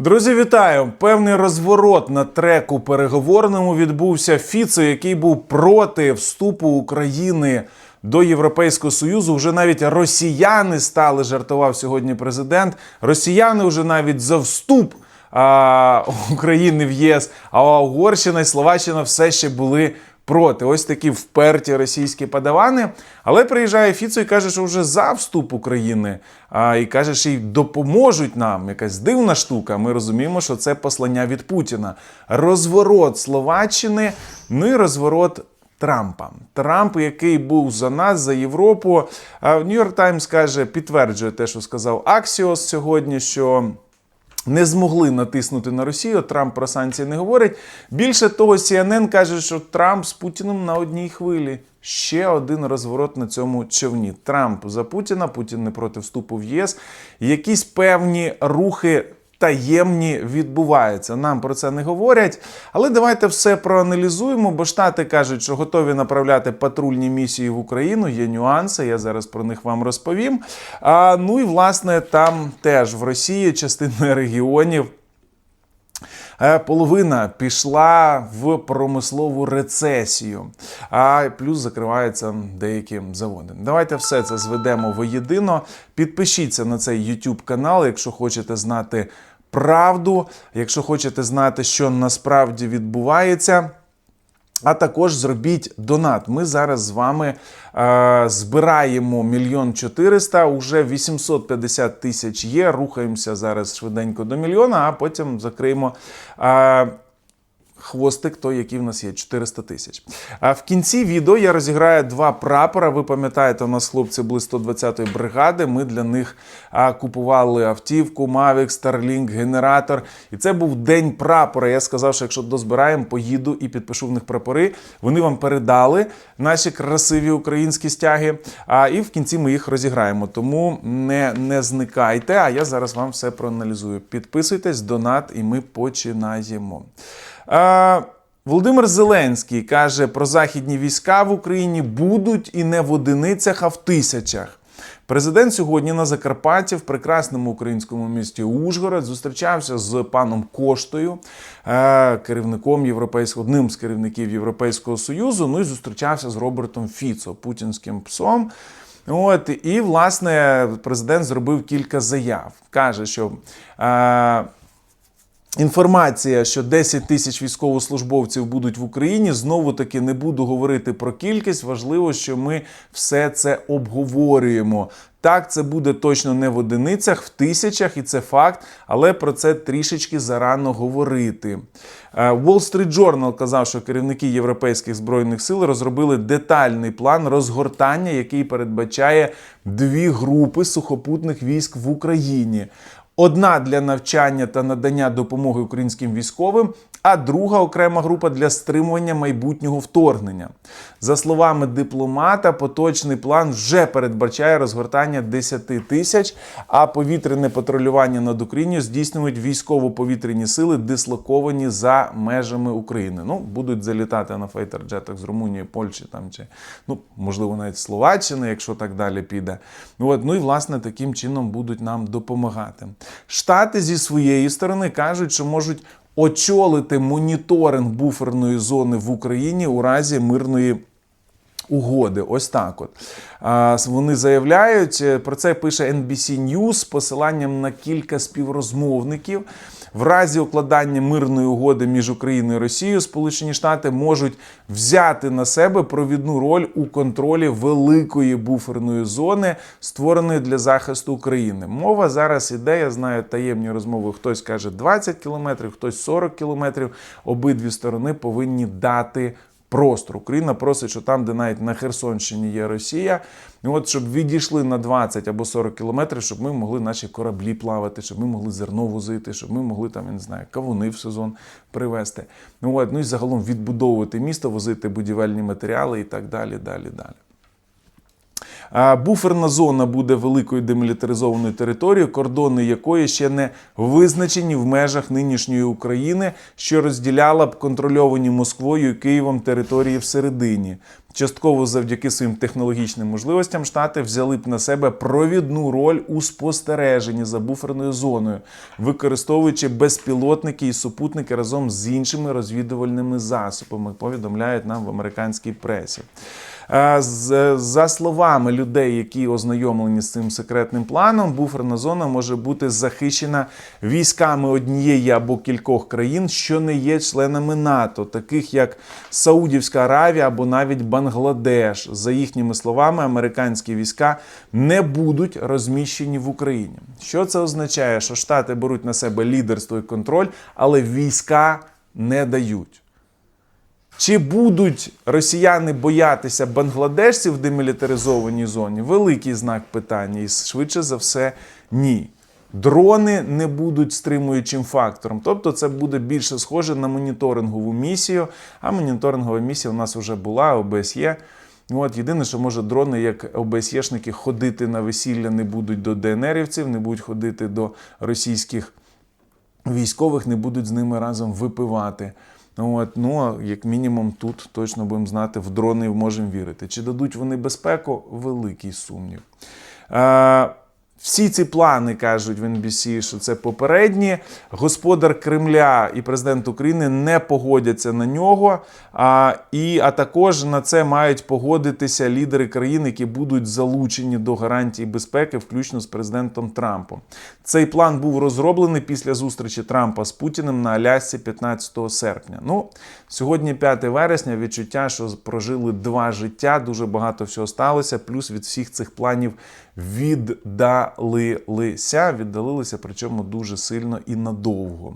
Друзі, вітаю! Певний розворот на треку переговорному відбувся Фіцо, який був проти вступу України до Європейського Союзу. Вже навіть росіяни стали, жартував сьогодні президент. Росіяни вже навіть за вступ а, України в ЄС, а Угорщина і Словаччина все ще були проти. Ось такі вперті російські подавани. Але приїжджає Фіцо і каже, що вже за вступ України. А, і каже, що й допоможуть нам. Якась дивна штука. Ми розуміємо, що це послання від Путіна. Розворот Словаччини, ну і розворот. Трампа. Трамп, який був за нас, за Європу. Нью-Йорк Таймс каже, підтверджує те, що сказав Аксіос сьогодні, що не змогли натиснути на Росію. Трамп про санкції не говорить. Більше того, CNN каже, що Трамп з Путіним на одній хвилі. Ще один розворот на цьому човні. Трамп за Путіна, Путін не проти вступу в ЄС. Якісь певні рухи. Таємні відбуваються. Нам про це не говорять. Але давайте все проаналізуємо, бо Штати кажуть, що готові направляти патрульні місії в Україну. Є нюанси, я зараз про них вам розповім. А, ну і власне там теж в Росії частина регіонів. е, Половина пішла в промислову рецесію, а плюс закриваються деякі заводи. Давайте все це зведемо воєдино. Підпишіться на цей YouTube канал, якщо хочете знати правду, якщо хочете знати, що насправді відбувається. А також зробіть донат. Ми зараз з вами е, збираємо мільйон чотириста, уже 850 тисяч є. Рухаємося зараз швиденько до мільйона, а потім закриємо. Е, Хвостик той, який в нас є, 400 тисяч. А в кінці відео я розіграю два прапора. Ви пам'ятаєте, у нас хлопці були 120-ї бригади. Ми для них купували автівку, Mavic, Starlink, генератор. І це був день прапора. Я сказав, що якщо дозбираємо, поїду і підпишу в них прапори. Вони вам передали наші красиві українські стяги. А і в кінці ми їх розіграємо. Тому не, не зникайте. А я зараз вам все проаналізую. Підписуйтесь, донат, і ми починаємо. А, Володимир Зеленський каже про західні війська в Україні будуть і не в одиницях, а в тисячах. Президент сьогодні на Закарпатті в прекрасному українському місті Ужгород зустрічався з паном Коштою, е, керівником європейського одним з керівників Європейського союзу. Ну і зустрічався з Робертом Фіцо, путінським псом. От і власне президент зробив кілька заяв. каже, що. Е, Інформація, що 10 тисяч військовослужбовців будуть в Україні, знову таки не буду говорити про кількість. Важливо, що ми все це обговорюємо. Так, це буде точно не в одиницях, в тисячах, і це факт, але про це трішечки зарано говорити. Е, Wall Street Journal казав, що керівники європейських збройних сил розробили детальний план розгортання, який передбачає дві групи сухопутних військ в Україні. Одна для навчання та надання допомоги українським військовим, а друга окрема група для стримування майбутнього вторгнення. За словами дипломата, поточний план вже передбачає розгортання 10 тисяч, а повітряне патрулювання над Україною здійснюють військово-повітряні сили, дислоковані за межами України. Ну, будуть залітати на фейтер-джетах з Румунії, Польщі там чи ну можливо навіть Словаччини, якщо так далі піде. От ну і власне таким чином будуть нам допомагати. Штати зі своєї сторони кажуть, що можуть очолити моніторинг буферної зони в Україні у разі мирної. Угоди, ось так. От вони заявляють е, про це. Пише NBC News з посиланням на кілька співрозмовників. В разі укладання мирної угоди між Україною і Росією Сполучені Штати можуть взяти на себе провідну роль у контролі великої буферної зони, створеної для захисту України. Мова зараз іде. Я знаю таємні розмови. Хтось каже 20 кілометрів, хтось 40 кілометрів. Обидві сторони повинні дати простор. Україна просить, що там, де навіть на Херсонщині є Росія, от щоб відійшли на 20 або 40 кілометрів, щоб ми могли наші кораблі плавати, щоб ми могли зерно возити, щоб ми могли там, я не знаю, кавуни в сезон привезти. Ну, от, ну і загалом відбудовувати місто, возити будівельні матеріали і так далі, далі, далі. Буферна зона буде великою демілітаризованою територією, кордони якої ще не визначені в межах нинішньої України, що розділяла б контрольовані Москвою і Києвом території всередині. Частково завдяки своїм технологічним можливостям штати взяли б на себе провідну роль у спостереженні за буферною зоною, використовуючи безпілотники і супутники разом з іншими розвідувальними засобами, повідомляють нам в американській пресі. Е, з- За словами людей, які ознайомлені з цим секретним планом, буферна зона може бути захищена військами однієї або кількох країн, що не є членами НАТО, таких як Саудівська Аравія або навіть Бангладеш. За їхніми словами, американські війська не будуть розміщені в Україні. Що це означає? Що Штати беруть на себе лідерство і контроль, але війська не дають. Чи будуть росіяни боятися бангладешців в демілітаризованій зоні? Великий знак питання, і швидше за все, ні. Дрони не будуть стримуючим фактором. Тобто це буде більше схоже на моніторингову місію. А моніторингова місія у нас вже була, ОБСЄ. От єдине, що може дрони, як ОБСЄшники, ходити на весілля не будуть до ДНРівців, не будуть ходити до російських військових, не будуть з ними разом випивати. От, ну, як мінімум, тут точно будемо знати, в дрони можемо вірити. Чи дадуть вони безпеку? Великий сумнів. Всі ці плани кажуть в NBC, що це попередні. Господар Кремля і президент України не погодяться на нього. А, і, а також на це мають погодитися лідери країн, які будуть залучені до гарантій безпеки, включно з президентом Трампом. Цей план був розроблений після зустрічі Трампа з Путіним на Алясці 15 серпня. Ну, сьогодні 5 вересня. Відчуття, що прожили два життя, дуже багато всього сталося. Плюс від всіх цих планів віддалилися. Віддалилися, причому дуже сильно і надовго.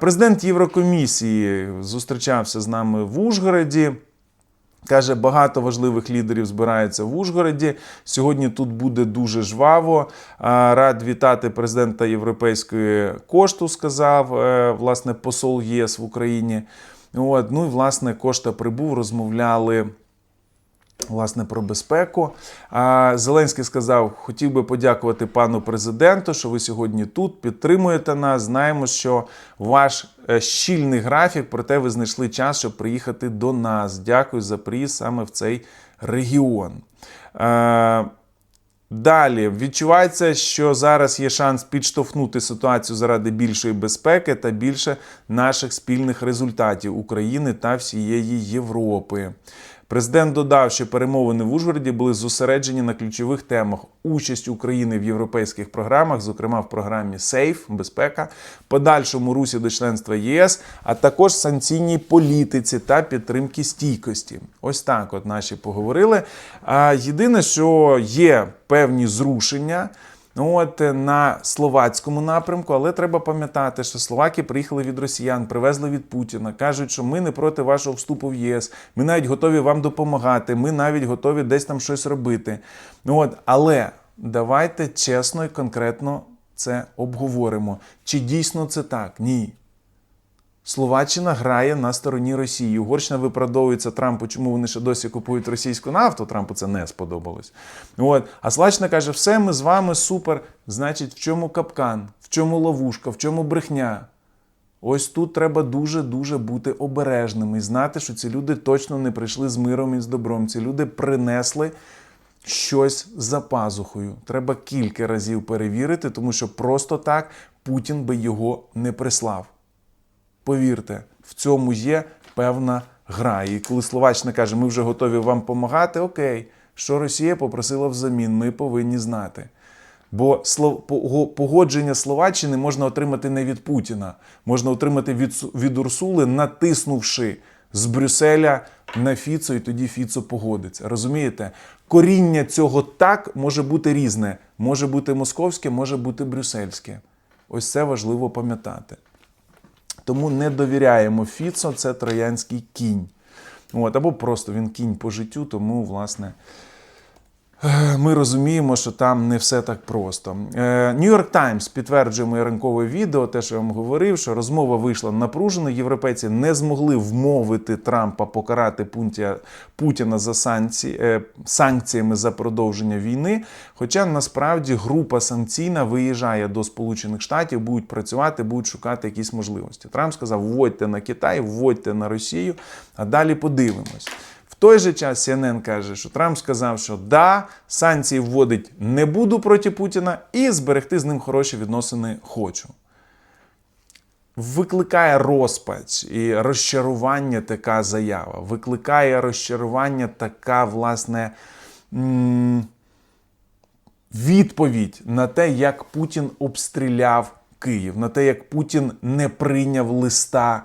Президент Єврокомісії зустрічався з нами в Ужгороді. Каже, багато важливих лідерів збирається в Ужгороді. Сьогодні тут буде дуже жваво. Рад вітати президента Європейської кошту, сказав е, власне посол ЄС в Україні. От, ну і власне Кошта прибув, розмовляли. Власне, про безпеку. Зеленський сказав: хотів би подякувати пану президенту, що ви сьогодні тут підтримуєте нас. Знаємо, що ваш е, щільний графік, проте ви знайшли час, щоб приїхати до нас. Дякую за приїзд саме в цей регіон. Е, Далі відчувається, що зараз є шанс підштовхнути ситуацію заради більшої безпеки та більше наших спільних результатів України та всієї Європи. Президент додав, що перемовини в Ужгороді були зосереджені на ключових темах: участь України в європейських програмах, зокрема в програмі Сейф, безпека, подальшому русі до членства ЄС, а також санкційній політиці та підтримки стійкості. Ось так, от наші поговорили. А єдине, що є певні зрушення. От е, на словацькому напрямку, але треба пам'ятати, що словаки приїхали від росіян, привезли від Путіна. кажуть, що ми не проти вашого вступу в ЄС. Ми навіть готові вам допомагати. Ми навіть готові десь там щось робити. От, але давайте чесно і конкретно це обговоримо. Чи дійсно це так? Ні. Словаччина грає на стороні Росії. Угорщина виправдовується Трампу, чому вони ще досі купують російську нафту. Трампу це не сподобалось. От. А Словаччина каже: все, ми з вами супер. Значить, в чому капкан, в чому ловушка, в чому брехня? Ось тут треба дуже-дуже бути обережними і знати, що ці люди точно не прийшли з миром і з добром. Ці люди принесли щось за пазухою. Треба кілька разів перевірити, тому що просто так Путін би його не прислав. Повірте, в цьому є певна гра. І коли Словаччина каже, ми вже готові вам допомагати, окей, що Росія попросила взамін, ми повинні знати. Бо погодження Словаччини можна отримати не від Путіна, можна отримати від, від Урсули, натиснувши з Брюсселя на Фіцо, і тоді Фіцо погодиться. Розумієте? Коріння цього так може бути різне. Може бути московське, може бути брюссельське. Ось це важливо пам'ятати. Тому не довіряємо Фіцо, це троянський кінь. От, або просто він кінь по життю, тому, власне, Ми розуміємо, що там не все так просто. Нью Йорк Таймс підтверджує моє ранкове відео, те, що я вам говорив, що розмова вийшла напружено. Європейці не змогли вмовити Трампа покарати Путіна за санкції, е, санкціями за продовження війни. Хоча насправді група санкційна виїжджає до Сполучених Штатів, будуть працювати, будуть шукати якісь можливості. Трамп сказав: вводьте на Китай, вводьте на Росію, а далі подивимось. Той же час CNN каже, що Трамп сказав, що да, санкції вводить не буду проти Путіна і зберегти з ним хороші відносини хочу. Викликає розпач і розчарування така заява. Викликає розчарування така, власне, відповідь на те, як Путін обстріляв Київ, на те, як Путін не прийняв листа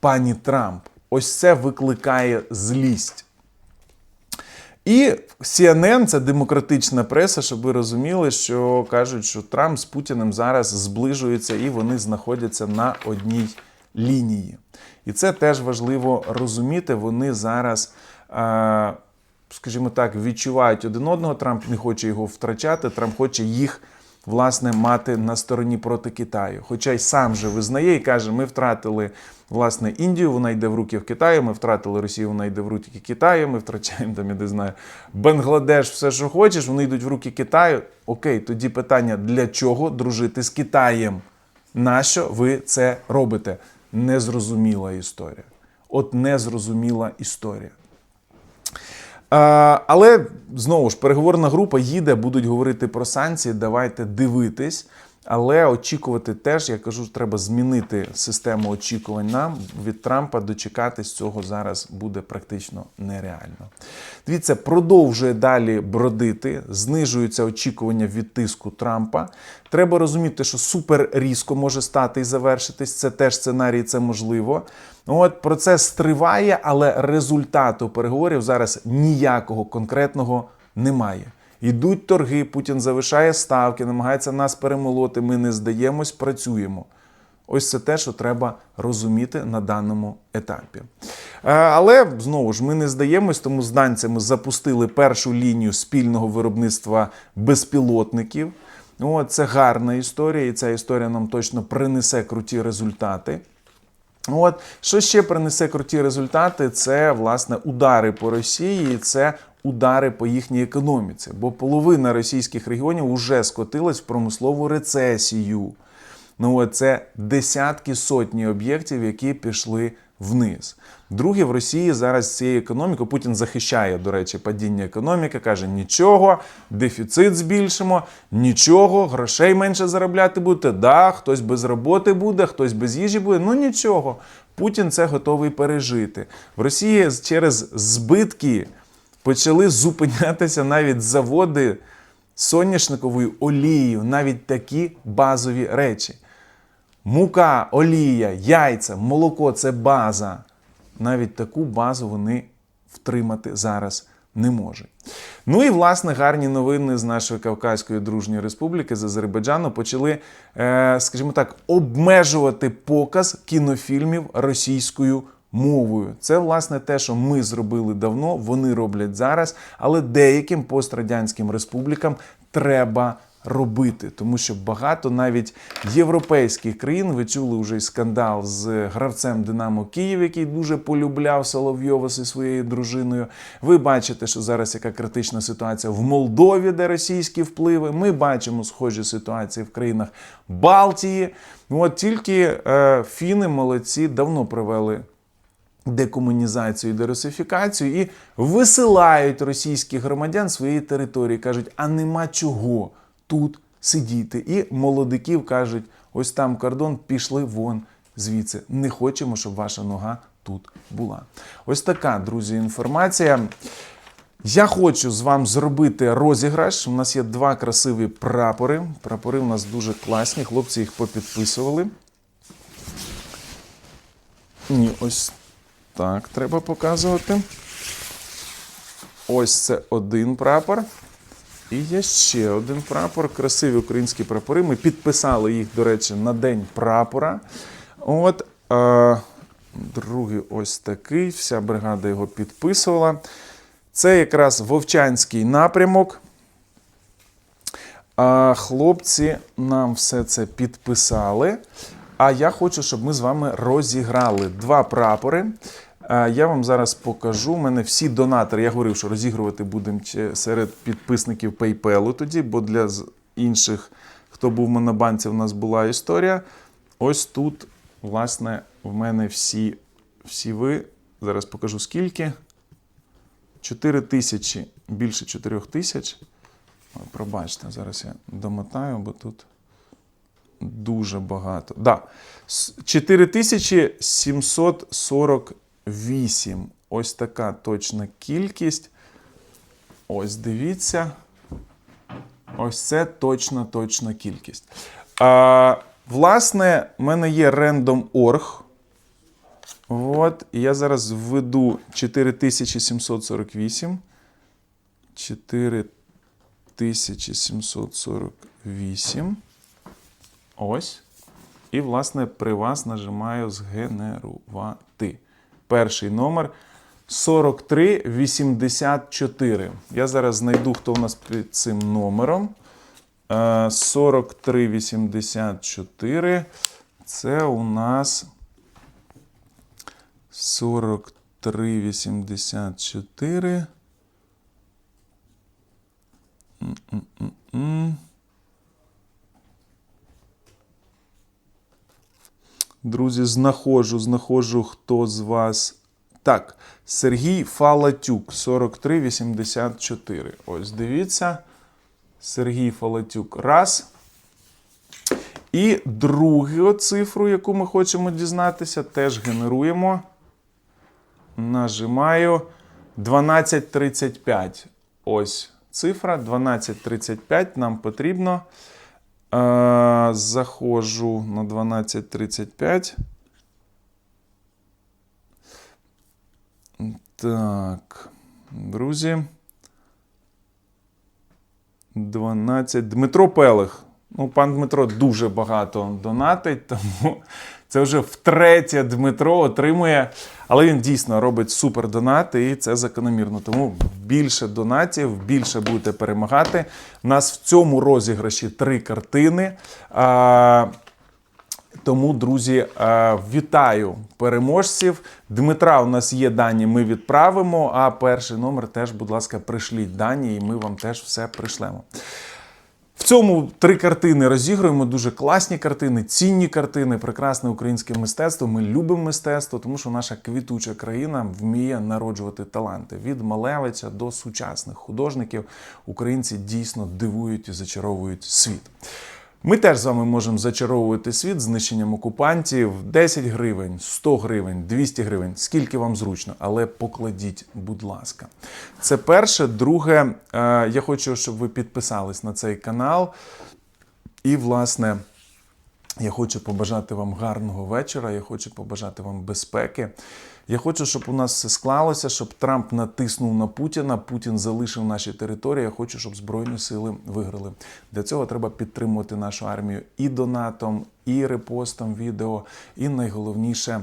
пані Трамп. Ось це викликає злість. І CNN, це демократична преса, щоб ви розуміли, що кажуть, що Трамп з Путіним зараз зближуються і вони знаходяться на одній лінії. І це теж важливо розуміти. Вони зараз, скажімо так, відчувають один одного. Трамп не хоче його втрачати, Трамп хоче їх. Власне, мати на стороні проти Китаю. Хоча й сам же визнає і каже, ми втратили власне Індію, вона йде в руки в Китаю, ми втратили Росію, вона йде в руки Китаю, ми втрачаємо там, я не знаю, Бангладеш, все, що хочеш, вони йдуть в руки Китаю. Окей, тоді питання: для чого дружити з Китаєм? Нащо ви це робите? Незрозуміла історія. От незрозуміла історія. Але знову ж переговорна група їде, будуть говорити про санкції. Давайте дивитись. Але очікувати теж, я кажу, треба змінити систему очікувань нам від Трампа. Дочекатись цього зараз буде практично нереально. Дивіться, продовжує далі бродити, знижуються очікування від тиску Трампа. Треба розуміти, що супер різко може стати і завершитись. Це теж сценарій, це можливо. От процес триває, але результату переговорів зараз ніякого конкретного немає. Йдуть торги, Путін завишає ставки, намагається нас перемолоти. Ми не здаємось, працюємо. Ось це те, що треба розуміти на даному етапі. Е, Але знову ж ми не здаємось, тому з данцями запустили першу лінію спільного виробництва безпілотників. О, це гарна історія, і ця історія нам точно принесе круті результати. От що ще принесе круті результати? Це власне удари по Росії, це удари по їхній економіці. Бо половина російських регіонів вже скотилась в промислову рецесію. Ну, от це десятки сотні об'єктів, які пішли вниз. Друге, в Росії зараз цією економікою Путін захищає, до речі, падіння економіки, каже: нічого, дефіцит збільшимо, нічого, грошей менше заробляти будете. Да, хтось без роботи буде, хтось без їжі буде. Ну нічого. Путін це готовий пережити. В Росії через збитки почали зупинятися навіть заводи соняшниковою олією, навіть такі базові речі. Мука, олія, яйця, молоко це база. Навіть таку базу вони втримати зараз не можуть. Ну і власне гарні новини з нашої Кавказької Дружньої Республіки з Азербайджану почали, е, скажімо так, обмежувати показ кінофільмів російською мовою. Це власне те, що ми зробили давно, вони роблять зараз, але деяким пострадянським республікам треба робити, тому що багато навіть європейських країн ви чули вже скандал з гравцем Динамо Київ, який дуже полюбляв Соловйова зі своєю дружиною. Ви бачите, що зараз яка критична ситуація в Молдові, де російські впливи. Ми бачимо схожі ситуації в країнах Балтії. От тільки е, фіни молодці давно провели декомунізацію, дерусифікацію і висилають російських громадян своєї території. кажуть, а нема чого тут сидіти. І молодиків кажуть: ось там кордон, пішли вон звідси. Не хочемо, щоб ваша нога тут була. Ось така, друзі, інформація. Я хочу з вами зробити розіграш. У нас є два красиві прапори. Прапори у нас дуже класні. Хлопці їх попідписували. Ні, ось так треба показувати. Ось це один прапор. І є ще один прапор. Красиві українські прапори. Ми підписали їх, до речі, на День прапора. От. Е, другий ось такий. Вся бригада його підписувала. Це якраз Вовчанський напрямок. А хлопці нам все це підписали. А я хочу, щоб ми з вами розіграли два прапори. Я вам зараз покажу. У мене всі донатори. Я говорив, що розігрувати будемо серед підписників PayPal тоді, бо для інших, хто був в Монобанці, у нас була історія. Ось тут, власне, в мене всі, всі ви. Зараз покажу скільки. 4 тисячі, більше 4 тисяч. Пробачте, зараз я домотаю, бо тут дуже багато. Да. 4748. Ось така точна кількість. Ось дивіться. Ось це точна точна кількість. А, власне, в мене є random.org. От, я зараз введу 4748. 4748. Ось. І, власне, при вас нажимаю згенерувати. Перший номер 4384. Я зараз знайду, хто у нас під цим номером. Е, 4384. Це у нас 4384. Друзі, знаходжу, знаходжу, хто з вас. Так, Сергій Фалатюк, 4384. Ось дивіться. Сергій Фалатюк. Раз. І другу цифру, яку ми хочемо дізнатися, теж генеруємо. Нажимаю 1235. Ось цифра 1235 нам потрібно. Заходжу на 1235. Так, друзі. 12. Дмитро Пелих. Ну, пан Дмитро дуже багато донатить, тому це вже втретє Дмитро отримує. Але він дійсно робить супер донати, і це закономірно. Тому більше донатів, більше будете перемагати. У нас в цьому розіграші три картини. А, тому, друзі, вітаю переможців. Дмитра, у нас є дані, ми відправимо. А перший номер теж, будь ласка, пришліть дані, і ми вам теж все пришлемо. В цьому три картини розігруємо. Дуже класні картини, цінні картини, прекрасне українське мистецтво. Ми любимо мистецтво, тому що наша квітуча країна вміє народжувати таланти. Від Малевича до сучасних художників українці дійсно дивують і зачаровують світ. Ми теж з вами можемо зачаровувати світ знищенням окупантів 10 гривень, 100 гривень, 200 гривень, скільки вам зручно, але покладіть, будь ласка. Це перше. Друге, е, я хочу, щоб ви підписались на цей канал. І, власне, я хочу побажати вам гарного вечора. Я хочу побажати вам безпеки. Я хочу, щоб у нас все склалося, щоб Трамп натиснув на Путіна, Путін залишив наші території. Я хочу, щоб Збройні сили виграли. Для цього треба підтримувати нашу армію і донатом, і репостом відео, і найголовніше.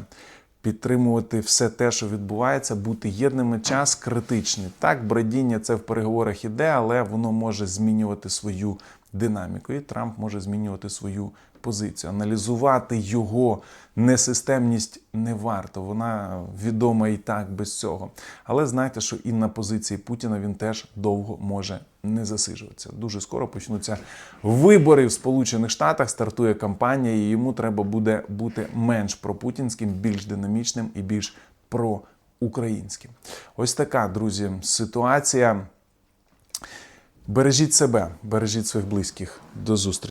Підтримувати все те, що відбувається, бути єдними. Час критичний. Так, брадіння це в переговорах іде, але воно може змінювати свою динаміку. І Трамп може змінювати свою позицію. Аналізувати його несистемність не варто. Вона відома і так без цього. Але знайте, що і на позиції Путіна він теж довго може не засиджуватися. Дуже скоро почнуться вибори в Сполучених Штатах. Стартує кампанія, і йому треба буде бути менш пропутінським, більш динамічним і більш проукраїнським. Ось така, друзі, ситуація. Бережіть себе, бережіть своїх близьких. До зустрічі.